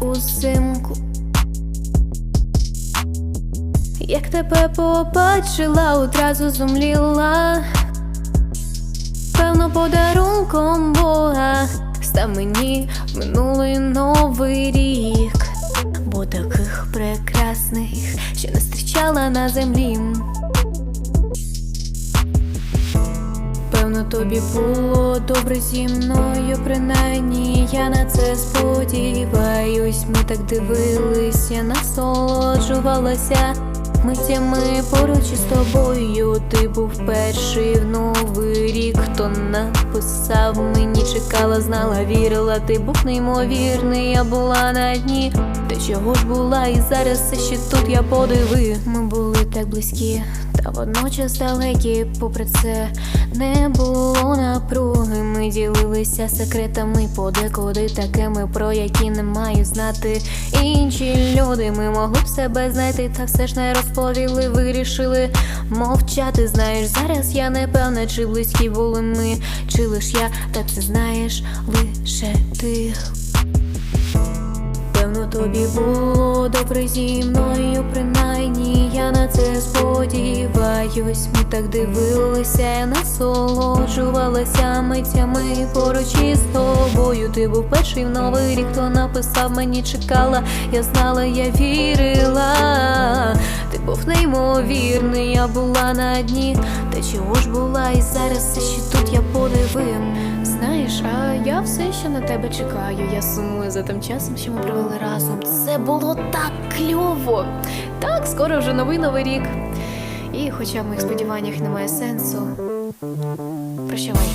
узимку. Як тебе побачила, одразу зумліла. Певно, подарунком Бога став мені минулий новий рік, бо таких прекрасних ще не зустрічала на землі. Тобі було добре зі мною, принаймні я на це сподіваюсь. Ми так дивилися, насолоджувалася миттями поруч із тобою. Ти був перший в новий рік, хто написав мені, чекала, знала, вірила. Ти був неймовірний, я була на дні. Ти чого ж була, і зараз все ще тут я подиви. Ми були так близькі, та водночас далекі, попри це не було напруги. Ми ділилися секретами подекуди такими, про які не мають знати інші люди. Ми могли б себе знайти, та все ж не розповіли. Вирішили мовчати. Знаєш, зараз я не певна, чи близькі були ми, чи лиш я, та це знаєш лише ти. Певно, тобі було добре зі мною, принаймні сподіваюсь. Ми так дивилися, насолоджувалася миттями поруч із тобою. Ти був перший в новий рік, хто написав мені, чекала. Я знала, я вірила. Ти був неймовірний, я була на дні. Та чого ж була, і зараз все ще тут я подивив. Знаєш, а я все ще на тебе чекаю. Я сумую за тим часом, що ми провели разом. Це було так кльово. Так, скоро вже новий новий рік. І хоча в моїх сподіваннях немає сенсу. Прощавай.